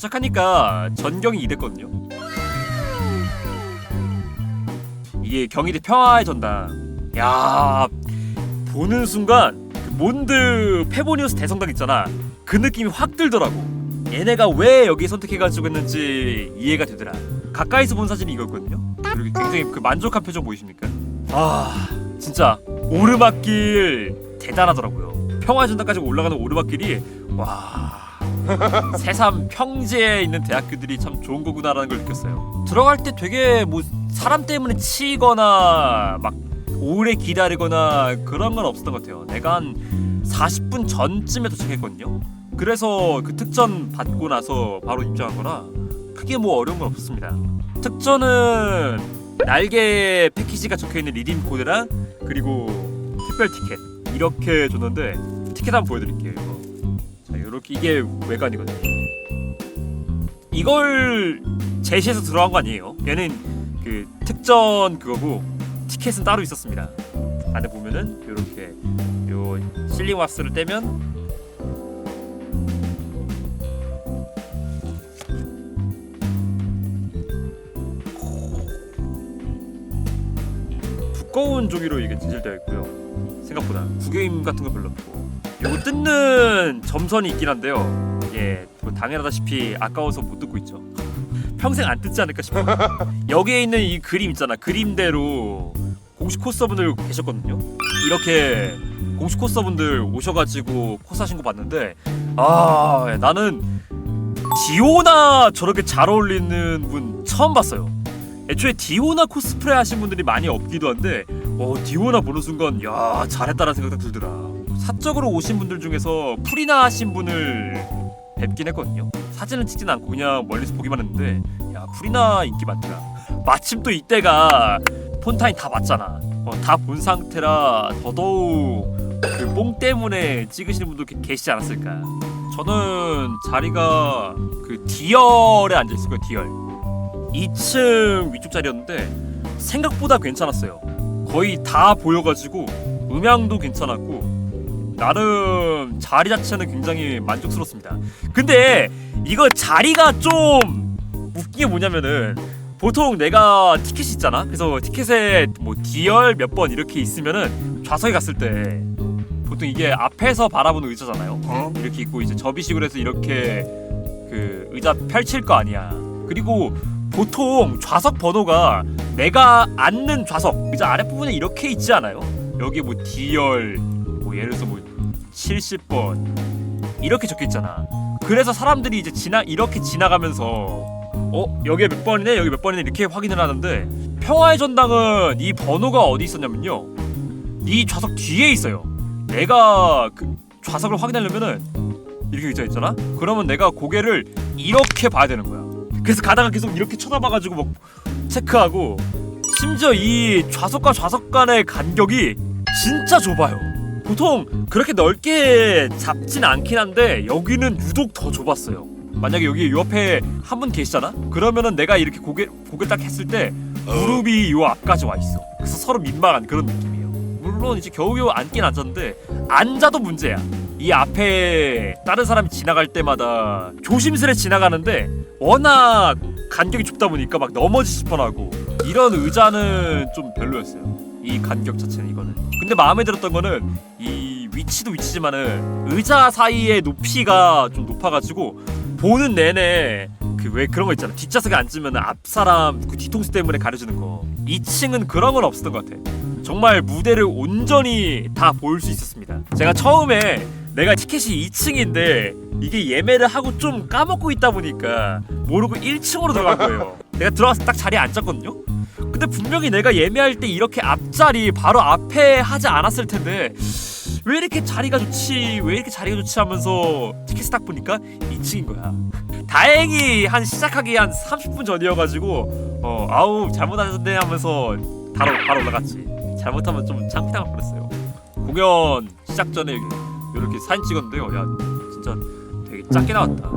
도착하니까 전경이 이랬거든요. 이게 경희대 평화의 전당. 야 보는 순간 그 몬드 페보니우스 대성당 있잖아. 그 느낌이 확 들더라고. 얘네가 왜 여기 선택해가지고 했는지 이해가 되더라. 가까이서 본 사진이 이거였거든요. 그리고 굉장히 그 만족한 표정 보이십니까? 아 진짜 오르막길 대단하더라고요. 평화의 전당까지 올라가는 오르막길이 와 새삼 평지에 있는 대학교들이 참 좋은 거구나라는 걸 느꼈어요. 들어갈 때 되게 뭐 사람 때문에 치이거나 막 오래 기다리거나 그런 건 없었던 것 같아요. 내가 한 40분 전쯤에 도착했거든요. 그래서 그 특전 받고 나서 바로 입장한 거라 크게 뭐 어려운 건 없었습니다. 특전은 날개 패키지가 적혀 있는 리딤 코드랑 그리고 특별 티켓 이렇게 줬는데 티켓 한번 보여드릴게요. 이렇게 이게 외관이거든요. 이걸 제시해서 들어간 거 아니에요? 얘는 그 특전 그거고 티켓은 따로 있었습니다. 안에 보면은 이렇게 요 실링 왁스를 떼면 두꺼운 종이로 이게 진실되어 있고요. 생각보다 구개임 같은 거 별로 없고 요거 뜯는 점선이 있긴 한데요. 예, 뭐 당연하다시피 아까워서 못 뜯고 있죠. 평생 안 뜯지 않을까 싶어요. 여기에 있는 이 그림 있잖아. 그림대로 공식 코스터분들 계셨거든요. 이렇게 공식 코스터분들 오셔가지고 코스 하신 거 봤는데 아 나는 디오나 저렇게 잘 어울리는 분 처음 봤어요. 애초에 디오나 코스프레 하신 분들이 많이 없기도 한데 어 디오나 보는 순간 야 잘했다라는 생각이 딱 들더라 사적으로 오신 분들 중에서 프리나 하신 분을 뵙긴 했거든요. 사진을 찍진 않고 그냥 멀리서 보기만 했는데 야 프리나 인기 많더라. 마침 또 이때가 폰타인 다 봤잖아. 어, 다본 상태라 더더욱 그 뽕 때문에 찍으시는 분도 계- 계시지 않았을까. 저는 자리가 그 디얼에 앉아 있을 거예요 디얼. 2층 위쪽 자리였는데 생각보다 괜찮았어요. 거의 다 보여가지고 음향도 괜찮았고 나름 자리 자체는 굉장히 만족스럽습니다. 근데 이거 자리가 좀 웃긴 게 뭐냐면은 보통 내가 티켓이 있잖아. 그래서 티켓에 뭐 D열 몇 번 이렇게 있으면은 좌석에 갔을 때 보통 이게 앞에서 바라보는 의자잖아요. 이렇게 있고 이제 접이식으로 해서 이렇게 그 의자 펼칠 거 아니야. 그리고 보통 좌석 번호가 내가 앉는 좌석 의자 아랫 부분에 이렇게 있지 않아요? 여기 뭐 D열 뭐 예를 들어서 뭐 70번 이렇게 적혀 있잖아. 그래서 사람들이 이제 지나 이렇게 지나가면서 어 여기에 몇 번이네 여기 몇 번이네 이렇게 확인을 하는데 평화의 전당은 이 번호가 어디 있었냐면요 이 좌석 뒤에 있어요. 내가 그 좌석을 확인하려면은 이렇게 의자 있잖아. 그러면 내가 고개를 이렇게 봐야 되는 거야. 그래서 가다가 계속 이렇게 쳐다봐가지고 막 체크하고 심지어 이 좌석과 좌석 간의 간격이 진짜 좁아요. 보통 그렇게 넓게 잡진 않긴 한데 여기는 유독 더 좁았어요. 만약에 여기 요 앞에 한 분 계시잖아? 그러면은 내가 이렇게 고개 고개 딱 했을 때 무릎이 요 앞까지 와 있어. 그래서 서로 민망한 그런 느낌이에요. 물론 이제 겨우겨우 앉긴 앉았는데 앉아도 문제야. 이 앞에 다른 사람이 지나갈 때마다 조심스레 지나가는데 워낙 간격이 좁다 보니까 막 넘어지실 뻔하고 이런 의자는 좀 별로였어요. 이 간격 자체는 이거는. 근데 마음에 들었던 거는 이 위치도 위치지만은 의자 사이의 높이가 좀 높아가지고 보는 내내 그 왜 그런 거 있잖아. 뒷좌석에 앉으면 앞 사람 그 뒤통수 때문에 가려주는 거. 2층은 그런 건 없었던 것 같아. 정말 무대를 온전히 다 볼 수 있었습니다. 제가 처음에 내가 티켓이 2층인데 이게 예매를 하고 좀 까먹고 있다 보니까 모르고 1층으로 들어간 거예요. 내가 들어가서 딱 자리에 앉았거든요. 근데 분명히 내가 예매할 때 이렇게 앞자리 바로 앞에 하지 않았을 텐데 왜 이렇게 자리가 좋지 왜 이렇게 자리가 좋지 하면서 티켓을 딱 보니까 2층인 거야. 다행히 한 시작하기 한 30분 전이어가지고 어 아우 잘못하셨네 하면서 바로 바로 올라갔지. 잘못하면 좀 창피당할 뻔했어요. 공연 시작 전에 이렇게 사진 찍었는데요. 야 진짜 되게 작게 나왔다.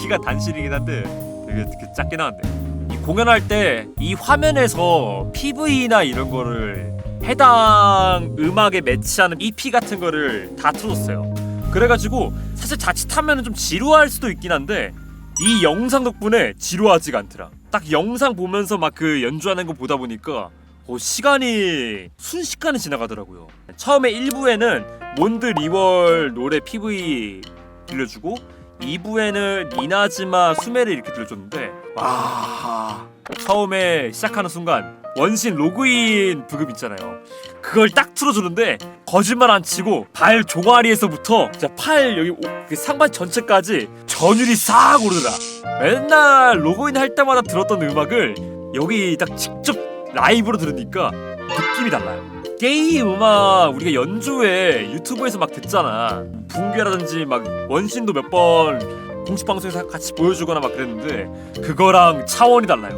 키가 단실이긴 한데 되게, 되게 작게 나왔네. 이 공연할 때 이 화면에서 PV나 이런 거를 해당 음악에 매치하는 EP 같은 거를 다 틀었어요. 그래가지고 사실 자칫하면 좀 지루할 수도 있긴 한데 이 영상 덕분에 지루하지가 않더라. 딱 영상 보면서 막 그 연주하는 거 보다 보니까 어, 시간이 순식간에 지나가더라고요. 처음에 1부에는 몬드 리월 노래 PV 들려주고 2부에는 니나즈마 수메를 이렇게 들려줬는데 와 처음에 시작하는 순간 원신 로그인 부급 있잖아요. 그걸 딱 틀어주는데 거짓말 안 치고 발 종아리에서부터 진짜 팔 여기 오- 그 상반 전체까지 전율이 싹 오르더라. 맨날 로그인 할 때마다 들었던 음악을 여기 딱 직접 라이브로 들으니까 느낌이 달라요. 게임 음악 우리가 연주회 유튜브에서 막 듣잖아. 붕괴라든지 막 원신도 몇 번 공식 방송에서 같이 보여주거나 막 그랬는데 그거랑 차원이 달라요.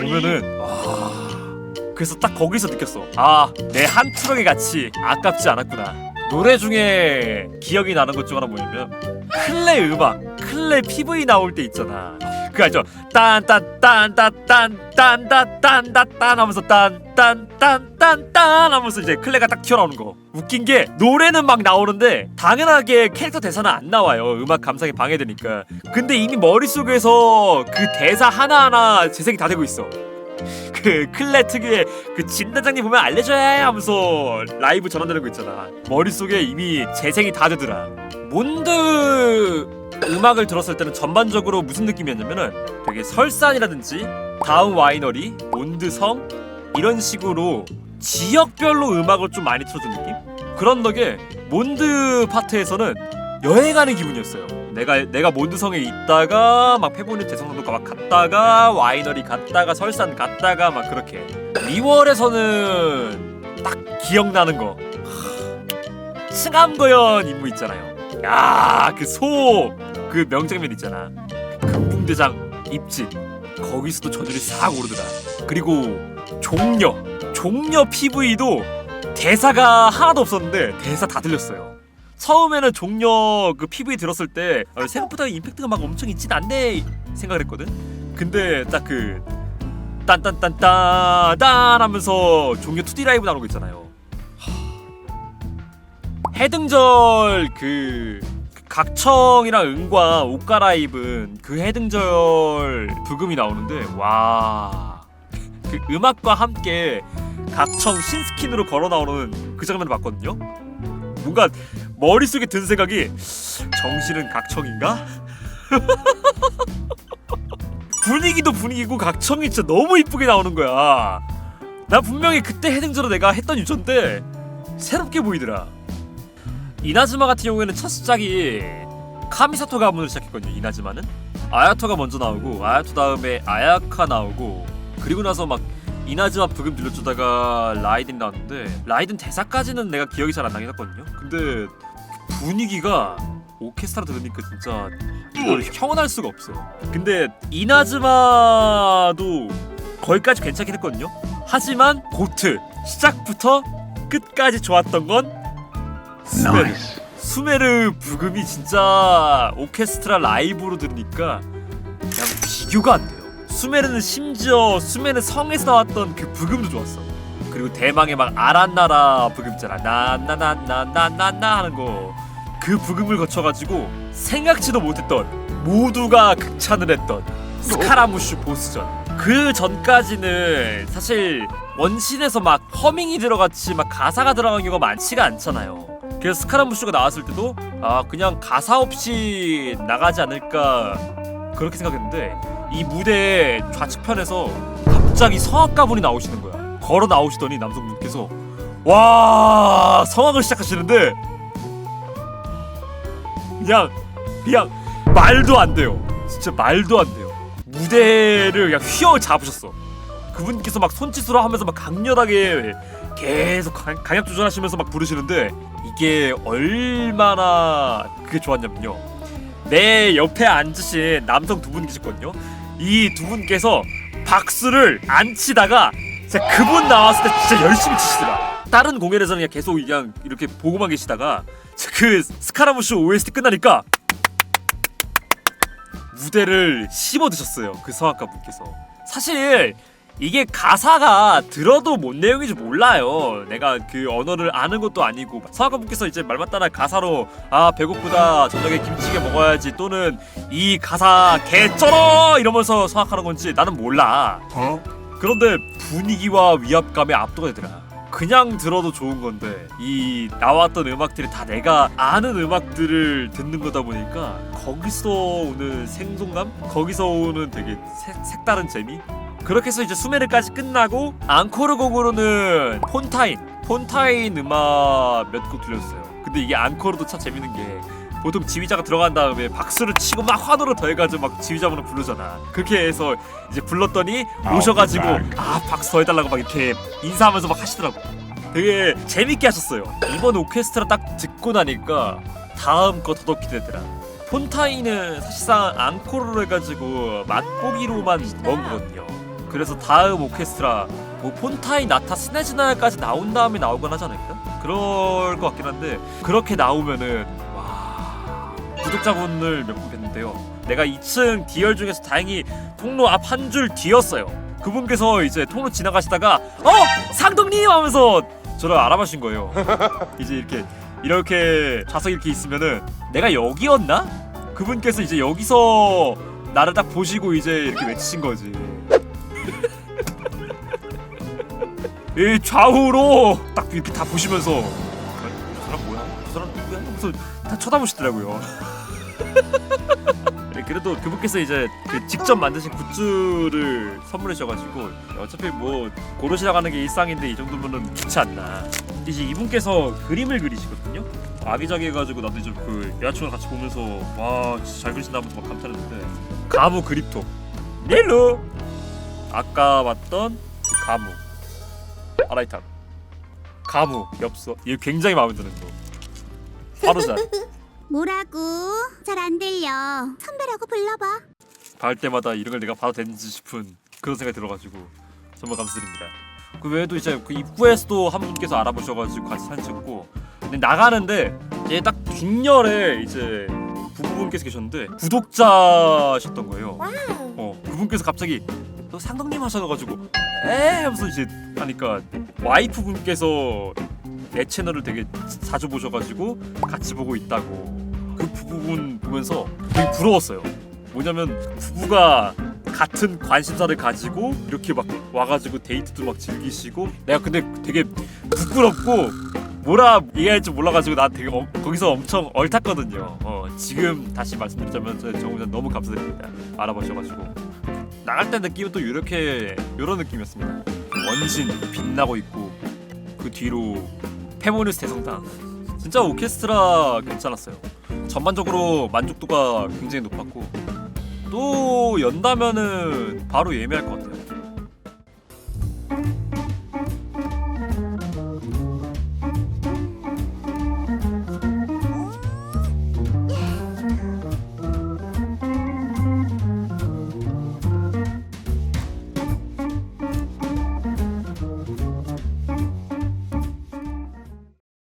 보면은 와 그래서 딱 거기서 느꼈어. 아, 내한 트럭의 가치 아깝지 않았구나. 노래 중에 기억이 나는 것 중 하나 뭐냐면 클레 음악, 클레 PV 나올 때 있잖아. 그 알죠? 딴딴딴딴딴딴딴딴딴 하면서 딴딴딴딴딴 하면서 이제 클레가 딱 튀어나오는 거. 웃긴 게 노래는 막 나오는데 당연하게 캐릭터 대사는 안 나와요. 음악 감상이 방해되니까. 근데 이미 머릿속에서 그 대사 하나하나 재생이 다 되고 있어. 그 클레 특유의 그 진단장님 보면 알려줘야 해 하면서 라이브 전환되는 거 있잖아 머릿속에 이미 재생이 다 되더라 몬드 음악을 들었을 때는 전반적으로 무슨 느낌이었냐면은 되게 설산이라든지 다음 와이너리 몬드성 이런 식으로 지역별로 음악을 좀 많이 틀어준 느낌? 그런 덕에 몬드 파트에서는 여행하는 기분이었어요. 내가 내가 몬드성에 있다가 막 페보니 대성당도 막 갔다가 와이너리 갔다가 설산 갔다가 막 그렇게. 리월에서는 딱 기억나는 거. 하, 층암거연 임무 있잖아요. 야, 그 소 그 명장면 있잖아. 금붕대장 입진. 거기서도 전율이 싹 오르더라. 그리고 종려. 종려 PV도 대사가 하나도 없었는데 대사 다 들렸어요. 처음에는 종려 그 PV 들었을 때 어, 생각보다 임팩트가 막 엄청 있진 않네 생각을 했거든. 근데 딱 그 딴딴딴딴 하면서 종려 2D 라이브 나오는 거 있잖아요. 하... 해등절 그 각청이랑 은과 옷 갈아입은 그 해등절 부금이 나오는데 와. 그 음악과 함께 각청 신스킨으로 걸어 나오는 그 장면을 봤거든요. 뭔가 머릿속에 든 생각이 정실은 각청인가? 분위기도 분위기고 각청이 진짜 너무 이쁘게 나오는 거야. 나 분명히 그때 해등절로 내가 했던 유전데 새롭게 보이더라. 이나즈마 같은 경우에는 첫 시작이 카미사토 가문으로 시작했거든요. 이나즈마는 아야토가 먼저 나오고 아야토 다음에 아야카 나오고 그리고 나서 막 이나즈마 부금 들려주다가 라이든 나왔는데 라이든 대사까지는 내가 기억이 잘 안 나긴 했거든요. 근데 그 분위기가 오케스트라 들으니까 진짜 이걸 형언할 수가 없어. 근데 이나즈마도 거기까지 괜찮긴 했거든요. 하지만 고트 시작부터 끝까지 좋았던 건 스메르. 수메르 부금이 진짜 오케스트라 라이브로 들으니까 그냥 비교가 안 돼요. 수메르는 심지어 수메르 성에서 나왔던 그 부금도 좋았어. 그리고 대망의 막 아란나라 부금 있잖아. 나나나나나나나 하는 거. 그 부금을 거쳐가지고 생각지도 못했던 모두가 극찬을 했던 스카라무슈 보스전. 그 전까지는 사실 원신에서 막 허밍이 들어갔지 막 가사가 들어간 경우가 많지가 않잖아요. 그래서 스카라무슈가 나왔을 때도 아 그냥 가사 없이 나가지 않을까 그렇게 생각했는데 이 무대 좌측편에서 갑자기 성악가분이 나오시는 거야. 걸어 나오시더니 남성분께서 와 성악을 시작하시는데 그냥 그냥 말도 안 돼요. 진짜 말도 안 돼요. 무대를 그냥 휘어 잡으셨어. 그분께서 막 손짓으로 하면서 막 강렬하게 계속 강, 강약 조절하시면서 막 부르시는데 이게 얼마나 그게 좋았냐면요. 내 옆에 앉으신 남성 두 분 계셨거든요. 이 두 분께서 박수를 안 치다가 진짜 그분 나왔을 때 진짜 열심히 치시더라. 다른 공연에서는 그냥 계속 그냥 이렇게 보고만 계시다가 그 스카라무슈 OST 끝나니까 무대를 씹어 드셨어요. 그 성악가 분께서. 사실 이게 가사가 들어도 뭔 내용인지 몰라요. 내가 그 언어를 아는 것도 아니고 사과분께서 이제 말만 따라 가사로 아 배고프다 저녁에 김치찌개 먹어야지 또는 이 가사 개쩔어 이러면서 생각하는 건지 나는 몰라. 어? 그런데 분위기와 위압감에 압도되더라. 그냥 들어도 좋은 건데 이 나왔던 음악들이 다 내가 아는 음악들을 듣는 거다 보니까 거기서 오는 생동감, 거기서 오는 되게 색, 색다른 재미. 그렇게 해서 이제 수메르까지 끝나고 앙코르 곡으로는 폰타인, 폰타인 음악 몇 곡 들렸어요. 근데 이게 앙코르도 참 재밌는 게 보통 지휘자가 들어간 다음에 박수를 치고 막 환호를 더해가지고 막 지휘자분을 부르잖아. 그렇게 해서 이제 불렀더니 오셔가지고 아 박수 더 해달라고 막 이렇게 인사하면서 막 하시더라고. 되게 재밌게 하셨어요. 이번 오케스트라 딱 듣고 나니까 다음 거 더더욱 기대되더라. 폰타인은 사실상 앙코르로 해가지고 맛보기로만 넣은 거거든요. 그래서 다음 오케스트라 뭐 폰타인, 나타, 스네즈나까지 나온 다음에 나오거나 하지 않을까? 그럴 것 같긴 한데 그렇게 나오면은 와 구독자분을 몇 분 뵀는데요. 내가 2층 디얼 중에서 다행히 통로 앞 한 줄 뒤였어요. 그분께서 이제 통로 지나가시다가 어 상동님 하면서 저를 알아보신 거예요. 이제 이렇게 이렇게 좌석 이렇게 있으면은 내가 여기였나? 그분께서 이제 여기서 나를 딱 보시고 이제 이렇게 외치신 거지. 이 좌우로 딱 이렇게 다 보시면서 어, 저 사람 뭐야? 저 사람 누구야? 하면서 다 쳐다보시더라고요. 네, 그래도 그분께서 이제 그 직접 만드신 굿즈를 선물해 주셔가지고 어차피 뭐 고르시 나가는 게 일상인데 이 정도면은 귀치 않나. 이제 이분께서 그림을 그리시거든요. 아기자기해가지고 나도 이제 그 여자친구랑 같이 보면서 와 진짜 잘 그리신다 하면서 막 감탄했는데 가무 그립톡 닐루 아까 봤던 그 가무 아라이탄 가무 엽서 이거 굉장히 마음에 드는 거 하루잔 뭐라고? 잘 안 들려. 선배라고 불러봐. 갈 때마다 이런 걸 내가 봐도 되는지 싶은 그런 생각이 들어가지고 정말 감사드립니다. 그 외에도 이제 그 입구에서도 한 분께서 알아보셔가지고 같이 사진 찍고 근데 나가는데 이제 딱 뒷열에 이제 부부분께서 계셨는데 구독자셨던 거예요. 어 그분께서 갑자기 너 상덕님 하셔가지고 에 하면서 이제 하니까 와이프 분께서 내 채널을 되게 자주 보셔가지고 같이 보고 있다고 그 부분 보면서 되게 부러웠어요. 뭐냐면 부부가 같은 관심사를 가지고 이렇게 막 와가지고 데이트도 막 즐기시고 내가 근데 되게 부끄럽고 뭐라 얘기할지 몰라가지고 나 되게 어- 거기서 엄청 얼탔거든요. 어, 지금 다시 말씀드리자면 저 정우전 너무 감사드립니다. 알아보셔가지고 나갈 때 느낌은 또 이렇게 이런 느낌이었습니다. 그 원신 빛나고 있고 그 뒤로 페모니스 대성당 진짜 오케스트라 괜찮았어요. 전반적으로 만족도가 굉장히 높았고 또 연다면은 바로 예매할 것 같아요.